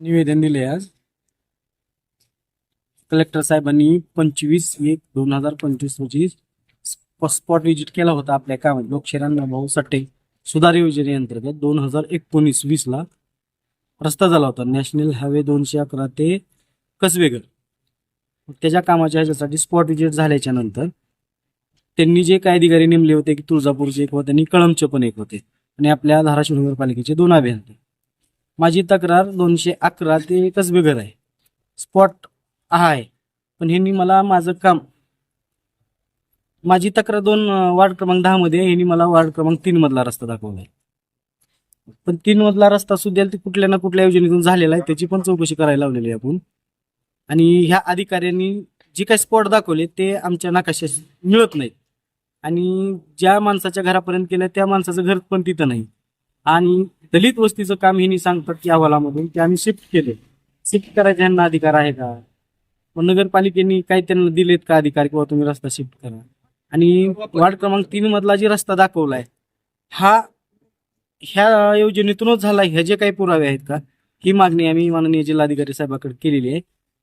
निवेदन दिले आज. कलेक्टर साहेबांनी पंचवीस एक दोन हजार पंचवीस रोजी स्पॉट व्हिजिट केला होता आपल्या कामात. लोकशेरांना भाऊ सट्टे सुधार योजनेअंतर्गत दोन हजार एकोणीस वीस ला रस्ता झाला होता. नॅशनल हायवे दोनशे अकरा ते कसवेगर त्याच्या कामाच्या ह्याच्यासाठी स्पॉट व्हिजिट झाल्याच्यानंतर त्यांनी जे काही अधिकारी नेमले होते की तुळजापूरचे एक होते आणि कळमचे पण एक होते. आणि आपल्या धाराशिव नगरपालिकेचे दोन अभियंते. माझी तक्रार दोनशे अकरा ते कसबेगर आहे. स्पॉट आहे. पण ह्यांनी मला माझं काम माझी तक्रार दोन वार्ड क्रमांक दहा मध्ये आहे. ह्यांनी मला वार्ड क्रमांक तीन मधला रस्ता दाखवला आहे. पण तीन मधला रस्ता सुद्धा ते कुठल्या ना कुठल्या योजनेतून झालेला आहे. त्याची पण चौकशी करायला लावलेली आहे आपण. आणि ह्या अधिकाऱ्यांनी जे काही स्पॉट दाखवले ते आमच्या नकाशात मिळत नाहीत. आणि ज्या माणसाच्या घरापर्यंत केलं त्या माणसाचं घर पण तिथं नाही. आणि दलित वस्तीचं काम हे सांगतात की अहवालामधून ते आम्ही शिफ्ट केले. शिफ्ट करायचे यांना अधिकार आहे का? मग नगरपालिकेने काही त्यांना दिलेत का अधिकार किंवा तुम्ही रस्ता शिफ्ट करा? आणि वार्ड क्रमांक तीन मधला जे रस्ता दाखवलाय हा ह्या योजनेतूनच झाला ह्या जे काही पुरावे आहेत का ही मागणी आम्ही माननीय जिल्हाधिकारी साहेबाकडे केलेली आहे.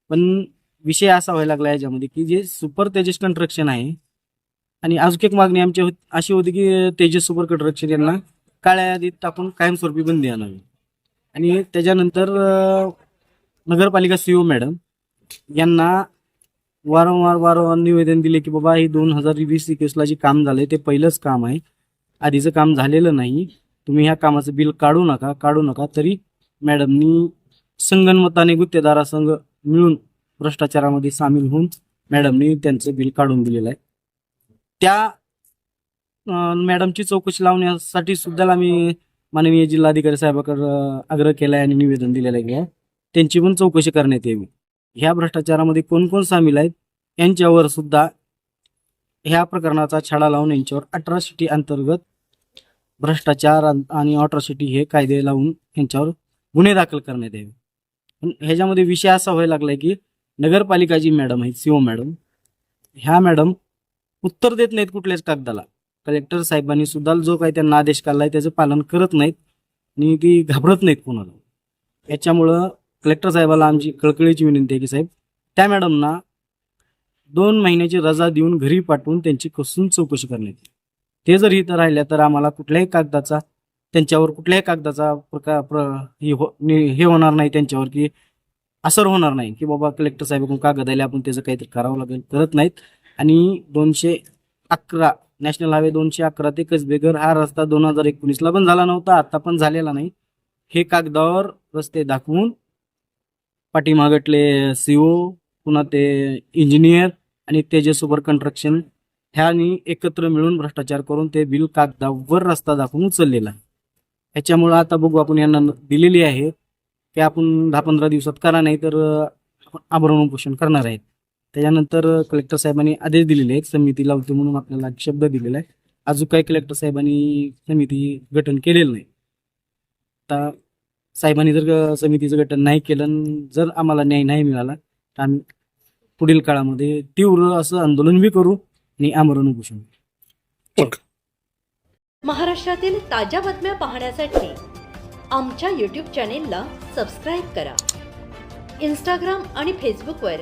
पण विषय असा व्हायला लागला याच्यामध्ये की जे सुपर तेजस कंस्ट्रक्शन आहे आणि अजून एक मागणी आमची अशी होती की तेजस सुपर कंस्ट्रक्शन यांना काळ्या यादीत टाकून कायमस्वरूपी बंदी आणावी. आणि त्याच्यानंतर अं, नगरपालिका सीओ मॅडम यांना वारंवार वारंवार निवेदन दिले की बाबा हे दोन हजार वीस एकवीसला जे काम झालंय ते पहिलंच काम आहे. आधीचं काम झालेलं नाही. तुम्ही ह्या कामाचं बिल काढू नका काढू नका तरी मॅडमनी संगणमताने गुत्तेदारासंघ मिळून भ्रष्टाचारामध्ये सामील होऊन मॅडमनी त्यांचं बिल काढून दिलेलं आहे. त्या मॅडमची चौकशी लावण्यासाठी सुद्धा आम्ही माननीय जिल्हाधिकारी साहेबाकडे आग्रह केला आहे आणि निवेदन दिलेलं आहे. की त्यांची पण चौकशी करण्यात यावी. ह्या भ्रष्टाचारामध्ये कोण कोण सामील आहेत? यांच्यावर सुद्धा ह्या प्रकरणाचा छाडा लावून यांच्यावर अट्रॉसिटी अंतर्गत भ्रष्टाचार आणि ऑट्रॉसिटी हे कायदे लावून यांच्यावर गुन्हे दाखल करण्यात यावे. पण ह्याच्यामध्ये विषय असा व्हायला लागलाय की नगरपालिका जी मॅडम आहे सीओ मॅडम ह्या मॅडम उत्तर देत नाहीत कुठल्याच कागदाला. कलेक्टर साहेबांनी सुद्धा जो काही त्यांना आदेश काढला आहे त्याचं पालन करत नाहीत आणि ती घाबरत नाहीत कोणाला. याच्यामुळं कलेक्टर साहेबाला आमची कळकळीची विनंती आहे की साहेब त्या मॅडमना दोन महिन्याची रजा देऊन घरी पाठवून त्यांची कसून चौकशी करण्यात येईल. ते जर इथं राहिल्या तर आम्हाला कुठल्याही कागदाचा त्यांच्यावर कुठल्याही कागदाचा प्रकार प्र हे हो नि- हे होणार नाही त्यांच्यावर की असर होणार नाही की बाबा कलेक्टर साहेबाकडून कागद आले आपण त्याचं काहीतरी करावं लागेल करत नाहीत. आणि दोनशे अकरा नॅशनल हायवे दोनशे अकरा ते कसबेगर हा रस्ता दोन हजार एकोणीसला पण झाला नव्हता आता पण झालेला नाही. हे कागदावर रस्ते दाखवून पाठीमागटले सीओ पुन्हा ते इंजिनियर आणि तेजे सुपर कन्स्ट्रक्शन ह्यानी एकत्र मिळून भ्रष्टाचार करून ते बिल कागदावर रस्ता दाखवून उचललेला आहे. ह्याच्यामुळं आता बघू आपण यांना दिलेली आहे. की आपण दहा पंधरा दिवसात करा नाही तर आपण आभरण उपोषण करणार आहेत. त्याच्यानंतर कलेक्टर साहेबांनी आदेश दिलेले आहेत समिती लावते म्हणून आपल्याला शब्द दिलेला आहे. अजून काही कलेक्टर साहेबांनी समिती गठन केलेलं नाही. आता साहेबांनी जर समितीचं गठन नाही केलं आणि जर आम्हाला न्याय नाही मिळाला तर आम्ही पुढील काळामध्ये तीव्र असं आंदोलन बी करू आणि आमरण उपोषण महाराष्ट्रातील ताज्या बातम्या पाहण्यासाठी आमच्या यूट्यूब चॅनेलला सबस्क्राईब करा. इंस्टाग्राम आणि फेसबुकवर